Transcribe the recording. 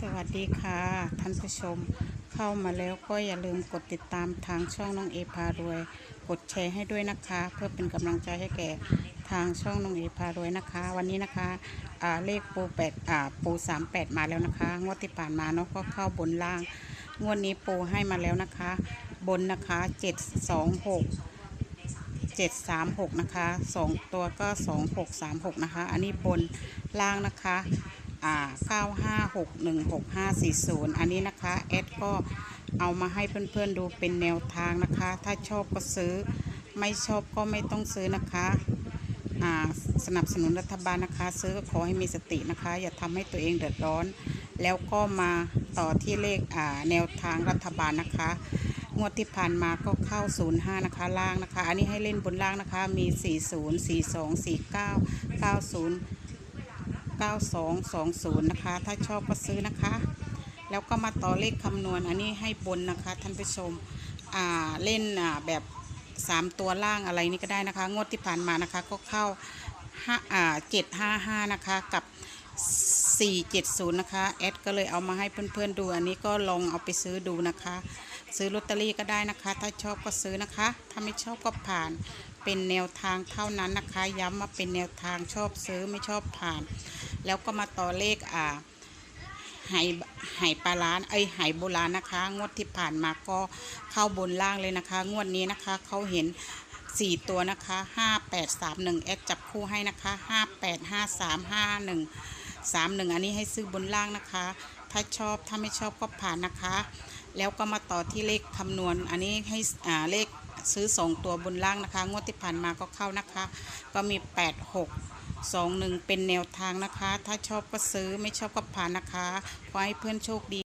สวัสดีค่ะ ท่านผู้ชม เข้ามาแล้วก็อย่าลืมกดติดตามทางช่องน้องเอพารวย กดแชร์ให้ด้วยนะคะ เพื่อเป็นกำลังใจให้แก่ทางช่องน้องเอพารวยนะคะ วันนี้นะคะอ่าเลขปูแปดอ่าปูสามแปดมาแล้วนะคะ งวดที่ผ่านมาเนาะก็เข้าบนล่าง งวดนี้ปูให้มาแล้วนะคะ บนนะคะเจ็ดสองหกเจ็ดสามหกนะคะสองตัวก็สองหกสามหกนะคะ อันนี้บนล่างนะคะ อ่าเก้าห้าหกหนึ่งหกห้าสี่ศูนย์อันนี้นะคะแอดก็เอามาให้เพื่อนๆดูเป็นแนวทางนะคะ ถ้าชอบก็ซื้อ ไม่ชอบก็ไม่ต้องซื้อนะคะสนับสนุนรัฐบาลนะคะ ซื้อก็ขอให้มีสตินะคะ อย่าทำให้ตัวเองเดือดร้อน แล้วก็มาต่อที่เลขแนวทางรัฐบาลนะคะ งวดที่ผ่านมาก็เข้า 05 นะคะ ล่างนะคะ อันนี้ให้เล่นบนล่างนะคะ มี 40 42 49 90 92 20 นะคะ ถ้าชอบก็ซื้อนะคะ แล้วก็มาต่อเลขคำนวณอันนี้ให้บนนะคะท่านผู้ชมอ่าเล่นอ่าแบบ 3 ตัวล่างอะไรนี่ก็ได้นะคะ งวดที่ผ่านมานะคะก็เข้าห้าอ่า755 นะคะกับ470 นะคะ แอดก็เลยเอามาให้เพื่อนๆดู อันนี้ก็ลองเอาไปซื้อดูนะคะ ซื้อลอตเตอรี่ก็ได้นะคะ ถ้าชอบก็ซื้อนะคะ ถ้าไม่ชอบก็ผ่าน เป็นแนวทางเท่านั้นนะคะ ย้ำว่าเป็นแนวทางชอบซื้อไม่ชอบผ่าน แล้วก็มาต่อเลขอ่าไหไหปลาร้านไอยไหโบราณนะคะ งวดที่ผ่านมาก็เข้าบนล่างเลยนะคะ งวดนี้นะคะเขาเห็น4ตัวนะคะ5831แอดจับคู่ให้นะคะ585351 31อันนี้ให้ซื้อบนล่างนะคะ ถ้าชอบถ้าไม่ชอบก็ผ่านนะคะ แล้วก็มาต่อที่เลขคำนวณ อันนี้ให้อ่าเลขซื้อ 2 ตัวบนล่างนะคะ งวดที่ผ่านมาก็เข้านะคะ ก็มี 8 6 2 1 เป็นแนวทางนะคะ ถ้าชอบก็ซื้อไม่ชอบก็ผ่านนะคะ ขอให้เพื่อนโชคดี